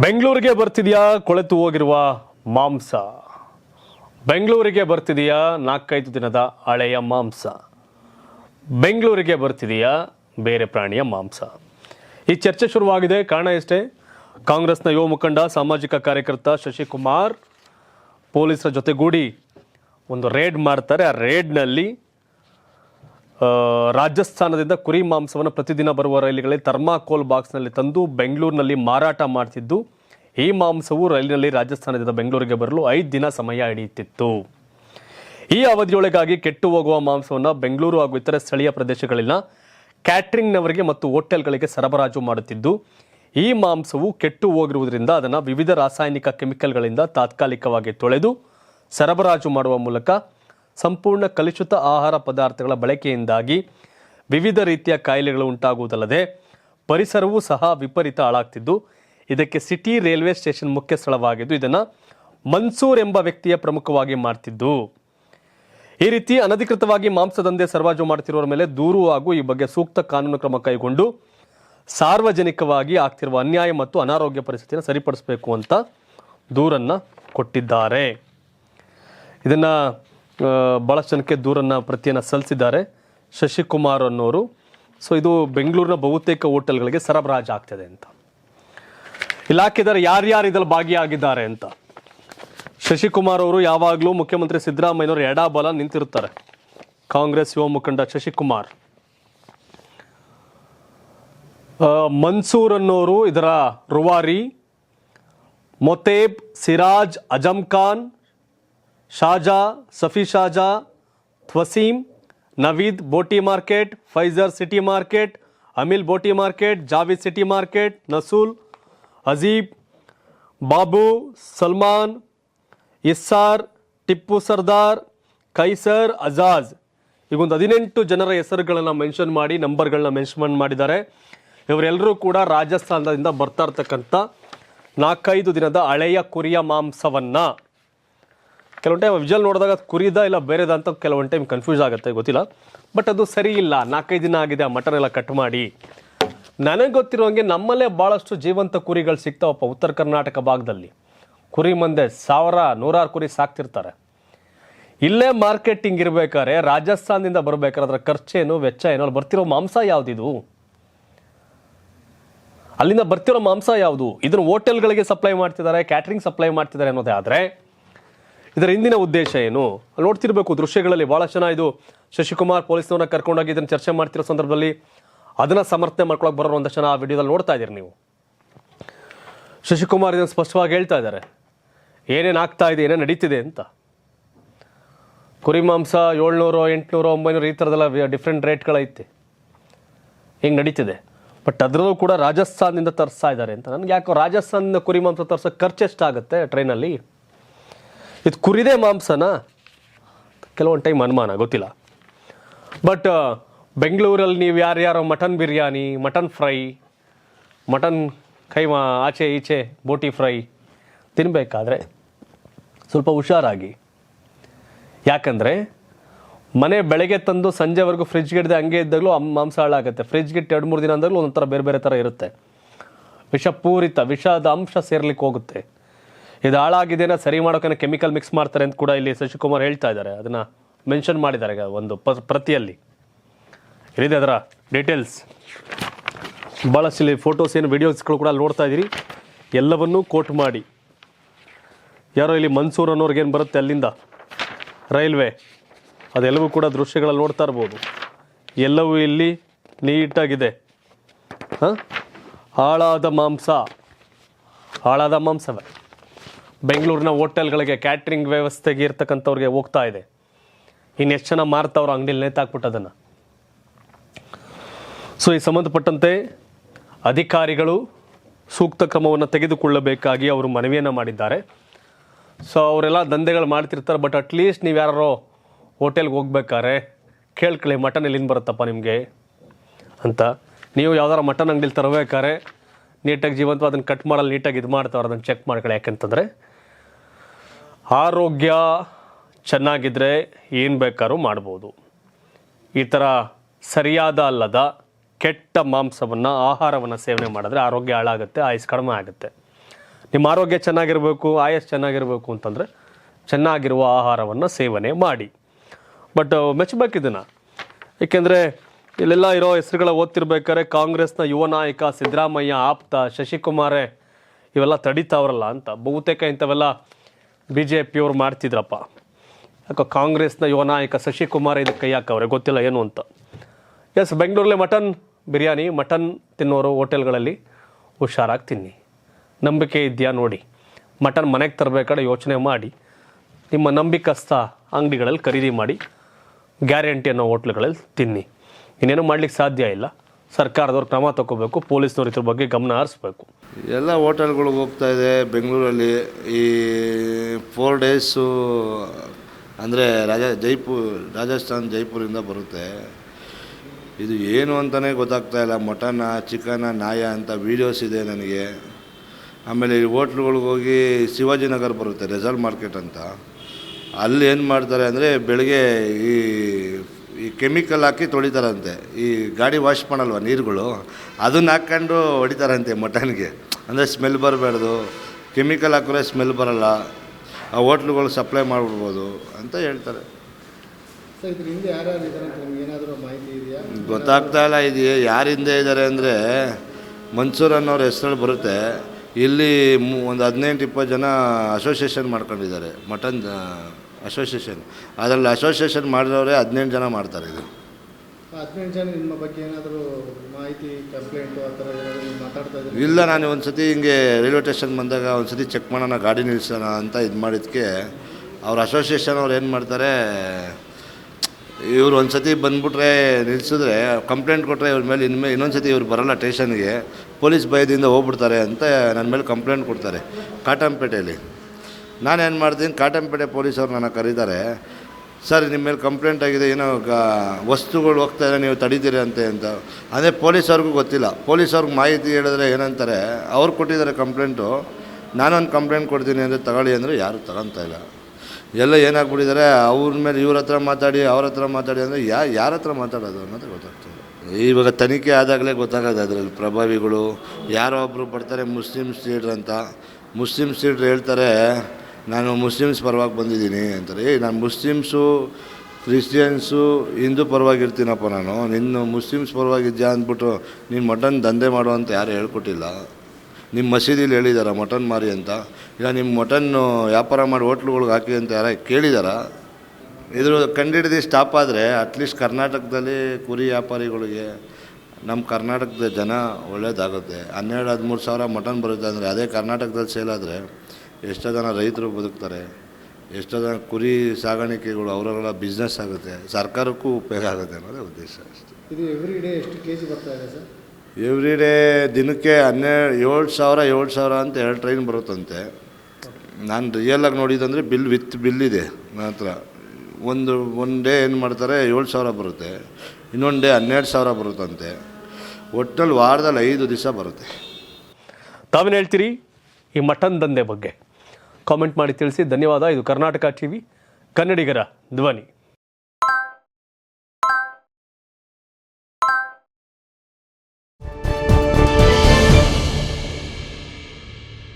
ಬೆಂಗಳೂರಿಗೆ ಬರ್ತಿದೆಯಾ? ಕೊಳೆತು ಹೋಗಿರುವ ಮಾಂಸ. ಬೆಂಗಳೂರಿಗೆ ಬರ್ತಿದೆಯಾ? ನಾಲ್ಕೈದು ದಿನದ ಹಳೆಯ ಮಾಂಸ. ಬೆಂಗಳೂರಿಗೆ ಬರ್ತಿದೆಯಾ? ಬೇರೆ ಪ್ರಾಣಿಯ ಮಾಂಸ. ಈ ಚರ್ಚೆ ಶುರುವಾಗಿದೆ. ಕಾರಣ ಎಷ್ಟೇ? ಕಾಂಗ್ರೆಸ್ನ ಯುವ ಮುಖಂಡ, ಸಾಮಾಜಿಕ ಕಾರ್ಯಕರ್ತ ಶಶಿಕುಮಾರ್ ಪೊಲೀಸರ ಜೊತೆಗೂಡಿ ಒಂದು ರೇಡ್ ಮಾಡ್ತಾರೆ. ಆ ರೇಡ್ನಲ್ಲಿ ರಾಜಸ್ಥಾನದಿಂದ ಕುರಿ ಮಾಂಸವನ್ನು ಪ್ರತಿದಿನ ಬರುವ ರೈಲುಗಳಲ್ಲಿ ಥರ್ಮಾಕೋಲ್ ಬಾಕ್ಸ್ನಲ್ಲಿ ತಂದು ಬೆಂಗಳೂರಿನಲ್ಲಿ ಮಾರಾಟ ಮಾಡ್ತಿದ್ದು, ಈ ಮಾಂಸವು ರೈಲಿನಲ್ಲಿ ರಾಜಸ್ಥಾನದಿಂದ ಬೆಂಗಳೂರಿಗೆ ಬರಲು ಐದು ದಿನ ಸಮಯ ಹಿಡಿಯುತ್ತಿತ್ತು. ಈ ಅವಧಿಯೊಳಗಾಗಿ ಕೆಟ್ಟು ಹೋಗುವ ಮಾಂಸವನ್ನು ಬೆಂಗಳೂರು ಹಾಗೂ ಇತರ ಸ್ಥಳೀಯ ಪ್ರದೇಶಗಳಲ್ಲಿನ ಕ್ಯಾಟ್ರಿಂಗ್ನವರಿಗೆ ಮತ್ತು ಹೋಟೆಲ್ಗಳಿಗೆ ಸರಬರಾಜು ಮಾಡುತ್ತಿದ್ದು, ಈ ಮಾಂಸವು ಕೆಟ್ಟು ಹೋಗಿರುವುದರಿಂದ ಅದನ್ನು ವಿವಿಧ ರಾಸಾಯನಿಕ ಕೆಮಿಕಲ್ಗಳಿಂದ ತಾತ್ಕಾಲಿಕವಾಗಿ ತೊಳೆದು ಸರಬರಾಜು ಮಾಡುವ ಮೂಲಕ ಸಂಪೂರ್ಣ ಕಲುಷಿತ ಆಹಾರ ಪದಾರ್ಥಗಳ ಬಳಕೆಯಿಂದಾಗಿ ವಿವಿಧ ರೀತಿಯ ಕಾಯಿಲೆಗಳು ಉಂಟಾಗುವುದಲ್ಲದೆ ಪರಿಸರವೂ ಸಹ ವಿಪರೀತ ಹಾಳಾಗ್ತಿದ್ದು, ಇದಕ್ಕೆ ಸಿಟಿ ರೈಲ್ವೆ ಸ್ಟೇಷನ್ ಮುಖ್ಯ ಸ್ಥಳವಾಗಿದ್ದು, ಇದನ್ನು ಮನ್ಸೂರ್ ಎಂಬ ವ್ಯಕ್ತಿಯ ಪ್ರಮುಖವಾಗಿ ಮಾಡ್ತಿದ್ದು. ಈ ರೀತಿ ಅನಧಿಕೃತವಾಗಿ ಮಾಂಸದಂಧೆ ಸರ್ವಾಜು ಮಾಡುತ್ತಿರುವವರ ಮೇಲೆ ದೂರು ಹಾಗೂ ಈ ಬಗ್ಗೆ ಸೂಕ್ತ ಕಾನೂನು ಕ್ರಮ ಕೈಗೊಂಡು ಸಾರ್ವಜನಿಕವಾಗಿ ಆಗ್ತಿರುವ ಅನ್ಯಾಯ ಮತ್ತು ಅನಾರೋಗ್ಯ ಪರಿಸ್ಥಿತಿಯನ್ನು ಸರಿಪಡಿಸಬೇಕು ಅಂತ ದೂರನ್ನ ಕೊಟ್ಟಿದ್ದಾರೆ. ಇದನ್ನ ಆ, ಬಹಳಷ್ಟು ಜನಕ್ಕೆ ದೂರನ್ನು ಪ್ರತಿಯನ್ನು ಸಲ್ಲಿಸಿದ್ದಾರೆ ಶಶಿಕುಮಾರ್ ಅನ್ನೋರು. ಸೊ ಇದು ಬೆಂಗಳೂರಿನ ಬಹುತೇಕ ಹೋಟೆಲ್ಗಳಿಗೆ ಸರಬರಾಜು ಆಗ್ತದೆ ಅಂತ. ಇಲಾಖೆದಾರ ಯಾರ್ಯಾರು ಇದರಲ್ಲಿ ಭಾಗಿಯಾಗಿದ್ದಾರೆ ಅಂತ. ಶಶಿಕುಮಾರ್ ಅವರು ಯಾವಾಗಲೂ ಮುಖ್ಯಮಂತ್ರಿ ಸಿದ್ದರಾಮಯ್ಯನವರು ಎಡಬಲ ನಿಂತಿರ್ತಾರೆ ಕಾಂಗ್ರೆಸ್ ಯುವ ಮುಖಂಡ ಶಶಿಕುಮಾರ್. ಮನ್ಸೂರ್ ಅನ್ನೋರು ಇದರ ರುವಾರಿ. ಮೊತೇಬ್ Siraj Azam Khan Shaja Safi Shaja Twaseem Naveed Boti market Faizer city market Amil Boti market Javid city market Nasool Ajeeb Babu Salman Issar Tippu Sardar Kaiser Ajaz ಈಗೊಂದು ಹದಿನೆಂಟು ಜನರ ಹೆಸರುಗಳನ್ನು ಮೆನ್ಷನ್ ಮಾಡಿ ನಂಬರ್ಗಳನ್ನ ಮೆನ್ಷನ್ ಮಾಡಿದ್ದಾರೆ. ಇವರೆಲ್ಲರೂ ಕೂಡ ರಾಜಸ್ಥಾನದಿಂದ ಬರ್ತಾ ಇರ್ತಕ್ಕಂಥ ನಾಲ್ಕೈದು ದಿನದ ಹಳೆಯ ಕುರಿಯ ಮಾಂಸವನ್ನ ಕೆಲವೊಂದು ಟೈಮ್ ವಿಜಲ್ ನೋಡಿದಾಗ ಅದು ಕುರಿದ ಇಲ್ಲ ಬೇರೆದ ಅಂತ ಕೆಲವೊಂದು ಟೈಮ್ ಕನ್ಫ್ಯೂಸ್ ಆಗುತ್ತೆ, ಗೊತ್ತಿಲ್ಲ. ಬಟ್ ಅದು ಸರಿ ಇಲ್ಲ. ನಾಲ್ಕೈದು ದಿನ ಆಗಿದೆ, ಆ ಮಟನ್ ಎಲ್ಲ ಕಟ್ ಮಾಡಿ. ನನಗೆ ಗೊತ್ತಿರೋ ಗೊತ್ತಿರೋಂಗೆ ನಮ್ಮಲ್ಲೇ ಭಾಳಷ್ಟು ಜೀವಂತ ಕುರಿಗಳು ಸಿಗ್ತಾವಪ್ಪ ಉತ್ತರ ಕರ್ನಾಟಕ ಭಾಗದಲ್ಲಿ. ಕುರಿ ಮುಂದೆ ಸಾವಿರ, ನೂರಾರು ಕುರಿ ಸಾಕ್ತಿರ್ತಾರೆ. ಇಲ್ಲೇ ಮಾರ್ಕೆಟಿಂಗ್ ಇರಬೇಕಾದ್ರೆ, ರಾಜಸ್ಥಾನದಿಂದ ಬರಬೇಕಾದ್ರೆ ಅದರ ಖರ್ಚೇನು, ವೆಚ್ಚ ಏನು, ಅಲ್ಲಿ ಬರ್ತಿರೋ ಮಾಂಸ ಯಾವುದಿದು? ಅಲ್ಲಿಂದ ಬರ್ತಿರೋ ಮಾಂಸ ಯಾವುದು? ಇದನ್ನು ಹೋಟೆಲ್ಗಳಿಗೆ ಸಪ್ಲೈ ಮಾಡ್ತಿದ್ದಾರೆ ಕ್ಯಾಟ್ರಿಂಗ್ ಸಪ್ಲೈ ಮಾಡ್ತಿದ್ದಾರೆ ಅನ್ನೋದೇ ಆದರೆ ಇದರ ಹಿಂದಿನ ಉದ್ದೇಶ ಏನು? ನೋಡ್ತಿರ್ಬೇಕು, ದೃಶ್ಯಗಳಲ್ಲಿ ಭಾಳ ಜನ ಇದು ಶಶಿಕುಮಾರ್ ಪೊಲೀಸ್ನವ್ರನ್ನ ಕರ್ಕೊಂಡೋಗಿ ಇದನ್ನು ಚರ್ಚೆ ಮಾಡ್ತಿರೋ ಸಂದರ್ಭದಲ್ಲಿ ಅದನ್ನ ಸಮರ್ಥನೆ ಮಾಡ್ಕೊಳಕ್ ಬರೋ ಒಂದಷ್ಟು ಜನ ಆ ವಿಡಿಯೋದಲ್ಲಿ ನೋಡ್ತಾ ಇದ್ದೀರಿ ನೀವು. ಶಶಿಕುಮಾರ್ ಇದನ್ನು ಸ್ಪಷ್ಟವಾಗಿ ಹೇಳ್ತಾ ಇದ್ದಾರೆ. ಏನೇನು ಆಗ್ತಾ ಇದೆ, ಏನೇನು ನಡೀತಿದೆ ಅಂತ. ಕುರಿಮಾಂಸ ಏಳ್ನೂರು, ಎಂಟುನೂರು, ಒಂಬೈನೂರು ಈ ಥರದೆಲ್ಲ ಡಿಫ್ರೆಂಟ್ ರೇಟ್ಗಳೈತೆ ಹಿಂಗೆ ನಡೀತಿದೆ. ಬಟ್ ಅದರಲ್ಲೂ ಕೂಡ ರಾಜಸ್ಥಾನದಿಂದ ತರಿಸ್ತಾ ಇದ್ದಾರೆ ಅಂತ. ನನಗೆ ಯಾಕೋ ರಾಜಸ್ಥಾನದಿಂದ ಕುರಿಮಾಂಸ ತರಿಸೋ ಖರ್ಚು ಎಷ್ಟಾಗುತ್ತೆ ಟ್ರೈನಲ್ಲಿ ಇದು ಕುರಿದೇ ಮಾಂಸನಾ? ಕೆಲವೊಂದು ಟೈಮ್ ಅನುಮಾನ, ಗೊತ್ತಿಲ್ಲ. ಬಟ್ ಬೆಂಗಳೂರಲ್ಲಿ ನೀವು ಯಾರ್ಯಾರೋ mutton biryani, mutton fry, mutton keema ಆಚೆ ಈಚೆ ಬೋಟಿ ಫ್ರೈ ತಿನ್ನಬೇಕಾದ್ರೆ ಸ್ವಲ್ಪ ಹುಷಾರಾಗಿ. ಯಾಕಂದರೆ ಮನೆ ಬೆಳಗ್ಗೆ ತಂದು ಸಂಜೆವರೆಗೂ ಫ್ರಿಜ್ ಇಡದೆ ಹಂಗೆ ಇದ್ದಾಗಲೂ ಮಾಂಸ ಹಾಳಾಗುತ್ತೆ. ಫ್ರಿಜ್ ಗಿಟ್ಟು ಎರಡು ಮೂರು ದಿನ ಅಂದಾಗಲೂ ಒಂಥರ ಬೇರೆ ಬೇರೆ ಥರ ಇರುತ್ತೆ. ವಿಷಪೂರಿತ, ವಿಷದ ಅಂಶ ಸೇರ್ಲಿಕ್ಕೆ ಹೋಗುತ್ತೆ. ಇದು ಹಾಳಾಗಿದೆನ ಸರಿ ಮಾಡೋಕೆ ಕೆಮಿಕಲ್ ಮಿಕ್ಸ್ ಮಾಡ್ತಾರೆ ಅಂತ ಕೂಡ ಇಲ್ಲಿ ಶಶಿಕುಮಾರ್ ಹೇಳ್ತಾ ಇದ್ದಾರೆ. ಅದನ್ನ ಮೆನ್ಷನ್ ಮಾಡಿದ್ದಾರೆ ಒಂದು ಪ್ರತಿಯಲ್ಲಿ. ಇಲ್ಲಿದೆ ಅದರ ಡೀಟೇಲ್ಸ್ ಭಾಳಷ್ಟು ಇಲ್ಲಿ ಫೋಟೋಸ್ ಏನು ವಿಡಿಯೋಸ್ಗಳು ಕೂಡ ನೋಡ್ತಾ ಇದ್ದೀರಿ. ಎಲ್ಲವನ್ನೂ ಕೋಟ್ ಮಾಡಿ. ಯಾರೋ ಇಲ್ಲಿ ಮನ್ಸೂರ್ ಅನ್ನೋರ್ಗೇನು ಬರುತ್ತೆ ಅಲ್ಲಿಂದ? ರೈಲ್ವೆ. ಅದೆಲ್ಲವೂ ಕೂಡ ದೃಶ್ಯಗಳಲ್ಲಿ ನೋಡ್ತಾ ಇರ್ಬೋದು. ಎಲ್ಲವೂ ಇಲ್ಲಿ ನೀಟಾಗಿದೆ. ಹಾಂ? ಹಾಳಾದ ಮಾಂಸ. ಹಾಳಾದ ಮಾಂಸವೇ. ಬೆಂಗಳೂರಿನ ಹೋಟೆಲ್ಗಳಿಗೆ ಕ್ಯಾಟ್ರಿಂಗ್ ವ್ಯವಸ್ಥೆಗೆ ಇರ್ತಕ್ಕಂಥವ್ರಿಗೆ ಹೋಗ್ತಾ ಇದೆ. ಇನ್ನೆಷ್ಟು ಜನ ಮಾರ್ತಾವ್ರು ಅಂಗಡಿಲಿ ನೇತಾಕ್ಬಿಟ್ಟು ಅದನ್ನು. ಸೊ ಈ ಸಂಬಂಧಪಟ್ಟಂತೆ ಅಧಿಕಾರಿಗಳು ಸೂಕ್ತ ಕ್ರಮವನ್ನು ತೆಗೆದುಕೊಳ್ಳಬೇಕಾಗಿ ಅವರು ಮನವಿಯನ್ನು ಮಾಡಿದ್ದಾರೆ. ಸೊ ಅವರೆಲ್ಲ ದಂಧೆಗಳು ಮಾಡ್ತಿರ್ತಾರೆ ಬಟ್ ಅಟ್ಲೀಸ್ಟ್ ನೀವು ಯಾರೋ ಹೋಟೆಲ್ಗೆ ಹೋಗ್ಬೇಕಾದ್ರೆ ಕೇಳ್ಕೊಳ್ಳಿ, ಮಟನ್ ಎಲ್ಲಿಂದ ಬರುತ್ತಪ್ಪ ನಿಮಗೆ ಅಂತ. ನೀವು ಯಾವ್ದಾರ ಮಟನ್ ಅಂಗಡಿಲಿ ತರಬೇಕಾದ್ರೆ ನೀಟಾಗಿ ಜೀವಂತ ಅದನ್ನು ಕಟ್ ಮಾಡಲ್ಲ, ನೀಟಾಗಿ ಇದು ಮಾಡ್ತಾರೆ ಅದನ್ನು ಚೆಕ್ ಮಾಡ್ಕೊಳ್ಳಿ ಯಾಕಂತಂದರೆ ಆರೋಗ್ಯ ಚೆನ್ನಾಗಿದ್ದರೆ ಏನು ಬೇಕಾದ್ರೂ ಮಾಡ್ಬೋದು. ಈ ಥರ ಸರಿಯಾದ ಅಲ್ಲದ ಕೆಟ್ಟ ಮಾಂಸವನ್ನು, ಆಹಾರವನ್ನು ಸೇವನೆ ಮಾಡಿದ್ರೆ ಆರೋಗ್ಯ ಹಾಳಾಗುತ್ತೆ, ಆಯಸ್ಸು ಕಡಿಮೆ ಆಗುತ್ತೆ. ನಿಮ್ಮ ಆರೋಗ್ಯ ಚೆನ್ನಾಗಿರಬೇಕು ಆಯಸ್ ಚೆನ್ನಾಗಿರಬೇಕು ಅಂತಂದರೆ ಚೆನ್ನಾಗಿರುವ ಆಹಾರವನ್ನು ಸೇವನೆ ಮಾಡಿ. ಬಟ್ ಮೆಚ್ಚಬೇಕು ಇದನ್ನು. ಏಕೆಂದರೆ ಇಲ್ಲೆಲ್ಲ ಇರೋ ಹೆಸರುಗಳ ಓದ್ತಿರ್ಬೇಕಾದ್ರೆ ಕಾಂಗ್ರೆಸ್ನ ಯುವ ನಾಯಕ ಸಿದ್ದರಾಮಯ್ಯ, ಆಪ್ತ, ಶಶಿಕುಮಾರೇ, ಇವೆಲ್ಲ ತಡೀತಾವ್ರಲ್ಲ ಅಂತ. ಬಹುತೇಕ ಇಂಥವೆಲ್ಲ ಬಿ ಜೆ ಪಿಯವ್ರು ಮಾಡ್ತಿದ್ರಪ್ಪ. ಯಾಕೆ ಕಾಂಗ್ರೆಸ್ನ ಯುವ ನಾಯಕ ಶಶಿಕುಮಾರ್ ಇದಕ್ಕೆ ಕೈ ಹಾಕವ್ರೆ, ಗೊತ್ತಿಲ್ಲ ಏನು ಅಂತ. ಎಸ್ ಬೆಂಗಳೂರಲ್ಲಿ ಮಟನ್ ಬಿರಿಯಾನಿ, ಮಟನ್ ತಿನ್ನೋರು ಹೋಟೆಲ್ಗಳಲ್ಲಿ ಹುಷಾರಾಗಿ ತಿನ್ನಿ. ನಂಬಿಕೆ ಇದೆಯಾ ನೋಡಿ. ಮಟನ್ ಮನೆಗೆ ತರಬೇಕಾದ್ರೆ ಯೋಚನೆ ಮಾಡಿ. ನಿಮ್ಮ ನಂಬಿಕಸ್ಥ ಅಂಗಡಿಗಳಲ್ಲಿ ಖರೀದಿ ಮಾಡಿ ಗ್ಯಾರಂಟಿ ಅನ್ನೋ ಹೋಟ್ಲುಗಳಲ್ಲಿ ತಿನ್ನಿ. ಇನ್ನೇನು ಮಾಡ್ಲಿಕ್ಕೆ ಸಾಧ್ಯ ಇಲ್ಲ. ಸರ್ಕಾರದವ್ರು ಕ್ರಮ ತಗೋಬೇಕು ಪೊಲೀಸ್ನವ್ರು ಇದ್ರ ಬಗ್ಗೆ ಗಮನ ಹರಿಸ್ಬೇಕು. ಎಲ್ಲ ಹೋಟೆಲ್ಗಳಿಗೆ ಹೋಗ್ತಾ ಇದೆ ಬೆಂಗಳೂರಲ್ಲಿ. ಈ ಫೋರ್ ಡೇಸು ಅಂದರೆ ರಾಜ ಜೈಪುರ್ ರಾಜಸ್ಥಾನ್ ಜೈಪುರಿಂದ ಬರುತ್ತೆ. ಇದು ಏನು ಅಂತಲೇ ಗೊತ್ತಾಗ್ತಾ ಇಲ್ಲ. ಮಟನ, ಚಿಕನ, ನಾಯ ಅಂತ ವೀಡಿಯೋಸ್ ಇದೆ ನನಗೆ. ಆಮೇಲೆ ಈ ಹೋಟ್ಲುಗಳಿಗೆ ಹೋಗಿ ಶಿವಾಜಿನಗರ್ ಬರುತ್ತೆ, ರೆಸಾರ್ಟ್ ಮಾರ್ಕೆಟ್ ಅಂತ. ಅಲ್ಲಿ ಏನು ಮಾಡ್ತಾರೆ ಅಂದರೆ, ಬೆಳಗ್ಗೆ ಈ ಈ ಕೆಮಿಕಲ್ ಹಾಕಿ ತೊಳಿತಾರಂತೆ. ಈ ಗಾಡಿ ವಾಶ್ ಮಾಡಲ್ವ ನೀರುಗಳು? ಅದನ್ನ ಹಾಕ್ಕೊಂಡು ಹೊಡಿತಾರಂತೆ ಮಟನ್ಗೆ. ಅಂದರೆ ಸ್ಮೆಲ್ ಬರಬಾರ್ದು. ಕೆಮಿಕಲ್ ಹಾಕಿದ್ರೆ ಸ್ಮೆಲ್ ಬರಲ್ಲ. ಆ ಹೋಟ್ಲುಗಳು ಸಪ್ಲೈ ಮಾಡಿಬಿಡ್ಬೋದು ಅಂತ ಹೇಳ್ತಾರೆ. ಗೊತ್ತಾಗ್ತಾ ಇಲ್ಲ ಇದು ಯಾರಿಂದ ಹಿಂದೆ ಇದ್ದಾರೆ ಅಂದರೆ ಮನ್ಸೂರ್ ಅನ್ನೋರ ಹೆಸರಲ್ಲಿ ಬರುತ್ತೆ. ಇಲ್ಲಿ ಒಂದು ಹದಿನೆಂಟು ಇಪ್ಪತ್ತು ಜನ ಅಸೋಸಿಯೇಷನ್ ಮಾಡ್ಕೊಂಡಿದ್ದಾರೆ. ಮಟನ್ ಅಸೋಸಿಯೇಷನ್ ಅದರಲ್ಲಿ ಅಸೋಸಿಯೇಷನ್ ಮಾಡಿದವರೇ ಹದಿನೆಂಟು ಜನ ಮಾಡ್ತಾರೆ ಇದು. ಹದಿನೆಂಟು ಜನ ನಿಮ್ಮ ಬಗ್ಗೆ ಏನಾದರೂ ಮಾಹಿತಿ ಕಂಪ್ಲೇಂಟು ಆ ಥರ ಏನಾದರೂ ಮಾತಾಡ್ತಾ ಇದ್ದೀರಿ? ಇಲ್ಲ ನಾನು ಒಂದು ಸತಿ ಹಿಂಗೆ ರೈಲ್ವೆ ಸ್ಟೇಷನ್ ಬಂದಾಗ ಒಂದು ಸತಿ ಚೆಕ್ ಮಾಡೋಣ ಗಾಡಿ ನಿಲ್ಲಿಸೋಣ ಅಂತ ಇದು ಮಾಡಿದ್ಕೆ ಅವ್ರ ಅಸೋಸಿಯೇಷನ್ ಅವ್ರು ಏನು ಮಾಡ್ತಾರೆ ಇವ್ರು ಒಂದು ಸತಿ ಬಂದುಬಿಟ್ರೆ ನಿಲ್ಲಿಸಿದ್ರೆ ಕಂಪ್ಲೇಂಟ್ ಕೊಟ್ಟರೆ ಇವ್ರ ಮೇಲೆ ಇನ್ಮೇಲೆ ಇನ್ನೊಂದು ಸತಿ ಇವ್ರು ಬರಲ್ಲ ಸ್ಟೇಷನ್ಗೆ ಪೊಲೀಸ್ ಭಯದಿಂದ ಹೋಗ್ಬಿಡ್ತಾರೆ ಅಂತ ನನ್ನ ಮೇಲೆ ಕಂಪ್ಲೇಂಟ್ ಕೊಡ್ತಾರೆ ಕಾಟಂಪೇಟೆಯಲ್ಲಿ. ನಾನೇನು ಮಾಡ್ತೀನಿ, ಕಾಟಂಪೇಟೆ ಪೊಲೀಸವ್ರು ನನ್ನ ಕರೀತಾರೆ, ಸರ್ ನಿಮ್ಮ ಮೇಲೆ ಕಂಪ್ಲೇಂಟ್ ಆಗಿದೆ, ಏನೋ ವಸ್ತುಗಳು ಹೋಗ್ತಾ ಇದೆ, ನೀವು ತಡೀತೀರಿ ಅಂತೆ ಅಂತ. ಅದೇ ಪೊಲೀಸವ್ರಿಗೂ ಗೊತ್ತಿಲ್ಲ. ಪೊಲೀಸವ್ರಿಗೆ ಮಾಹಿತಿ ಹೇಳಿದ್ರೆ ಏನಂತಾರೆ, ಅವ್ರು ಕೊಟ್ಟಿದ್ದಾರೆ ಕಂಪ್ಲೇಂಟು, ನಾನೊಂದು ಕಂಪ್ಲೇಂಟ್ ಕೊಡ್ತೀನಿ ಅಂದರೆ ತಗೊಳ್ಳಿ ಅಂದರೆ ಯಾರು ತಗೊತಾ ಇಲ್ಲ. ಎಲ್ಲ ಏನಾಗ್ಬಿಟ್ಟಿದ್ದಾರೆ, ಅವ್ರ ಮೇಲೆ ಇವ್ರ ಹತ್ರ ಮಾತಾಡಿ, ಅವ್ರ ಹತ್ರ ಮಾತಾಡಿ ಅಂದರೆ ಯಾ, ಯಾರ ಹತ್ರ ಮಾತಾಡೋದು ಅನ್ನೋದು ಗೊತ್ತಾಗ್ತದೆ ಇವಾಗ ತನಿಖೆ ಆದಾಗಲೇ ಗೊತ್ತಾಗೋದು ಅದರಲ್ಲಿ ಪ್ರಭಾವಿಗಳು, ಯಾರೋ ಒಬ್ಬರು ಬರ್ತಾರೆ ಮುಸ್ಲಿಮ್ಸ್ ಲೀಡ್ರ್ ಅಂತ. ಮುಸ್ಲಿಮ್ಸ್ ಲೀಡ್ರ್ ಹೇಳ್ತಾರೆ ನಾನು ಮುಸ್ಲಿಮ್ಸ್ ಪರವಾಗಿ ಬಂದಿದ್ದೀನಿ ಅಂತಾರೆ, ಏ, ನಾನು ಮುಸ್ಲಿಮ್ಸು, ಕ್ರಿಶ್ಚಿಯನ್ಸು, ಹಿಂದೂ ಪರವಾಗಿರ್ತೀನಪ್ಪ ನಾನು, ನಿನ್ನ ಮುಸ್ಲಿಮ್ಸ್ ಪರವಾಗಿದ್ಯಾ ಅಂದ್ಬಿಟ್ಟು ನೀನು ಮಟನ್ ದಂಧೆ ಮಾಡು ಅಂತ ಯಾರು ಹೇಳ್ಕೊಟ್ಟಿಲ್ಲ. ನಿಮ್ಮ ಮಸೀದಿಲಿ ಹೇಳಿದಾರ ಮಟನ್ ಮಾರಿ ಅಂತ. ಇಲ್ಲ ನಿಮ್ಮ ಮಟನ್ನು ವ್ಯಾಪಾರ ಮಾಡಿ ಹೋಟ್ಲುಗಳ್ಗೆ ಹಾಕಿ ಅಂತ ಯಾರ ಕೇಳಿದಾರ? ಇದ್ರ ಕಂಡಿಡಿದು ಸ್ಟಾಪ್ ಆದರೆ ಅಟ್ಲೀಸ್ಟ್ ಕರ್ನಾಟಕದಲ್ಲಿ ಕುರಿ ವ್ಯಾಪಾರಿಗಳಿಗೆ ನಮ್ಮ ಕರ್ನಾಟಕದ ಜನ ಒಳ್ಳೇದಾಗುತ್ತೆ. ಹನ್ನೆರಡು, ಹದಿಮೂರು ಸಾವಿರ ಮಟನ್ ಬರುತ್ತೆ ಅಂದರೆ ಅದೇ ಕರ್ನಾಟಕದಲ್ಲಿ ಸೇಲ್ ಆದರೆ ಎಷ್ಟೋ ಜನ ರೈತರು ಬದುಕ್ತಾರೆ ಎಷ್ಟೋ ಜನ ಕುರಿ ಸಾಗಾಣಿಕೆಗಳು ಅವರವರ ಬಿಸ್ನೆಸ್ ಆಗುತ್ತೆ ಸರ್ಕಾರಕ್ಕೂ ಉಪಯೋಗ ಆಗುತ್ತೆ ಅನ್ನೋದೇ ಉದ್ದೇಶ ಅಷ್ಟೇ. ಇದು ಎವ್ರಿ ಡೇ ಎಷ್ಟು ಕೆ ಜಿ ಬರ್ತಾ ಇದೆ ಸರ್? ಎವ್ರಿ ಡೇ ದಿನಕ್ಕೆ ಹನ್ನೆರಡು ಏಳು ಸಾವಿರ ಏಳು ಸಾವಿರ ಅಂತ ಎರಡು ಟ್ರೈನ್ ಬರುತ್ತಂತೆ. ನಾನು ರಿಯಲಾಗಿ ನೋಡಿದಂದರೆ ಬಿಲ್ ವಿತ್ ಬಿಲ್ ಇದೆ ನನ್ನ ಹತ್ರ. ಒಂದು ಒನ್ ಡೇ ಏನು ಮಾಡ್ತಾರೆ ಏಳು ಸಾವಿರ ಬರುತ್ತೆ ಇನ್ನೊಂದು ಡೇ ಹನ್ನೆರಡು ಸಾವಿರ ಬರುತ್ತಂತೆ. ಒಟ್ಟಿನಲ್ಲಿ ವಾರದಲ್ಲಿ ಐದು ದಿವಸ ಬರುತ್ತೆ. ತಾವೇನು ಹೇಳ್ತೀರಿ? ಈ ಮಟನ್ ದಂಧೆ ಬಗ್ಗೆ. ಕಾಮೆಂಟ್ ಮಾಡಿ ತಿಳಿಸಿ. ಧನ್ಯವಾದ. ಇದು ಕರ್ನಾಟಕ ಟಿವಿ ಕನ್ನಡಿಗರ ಧ್ವನಿ.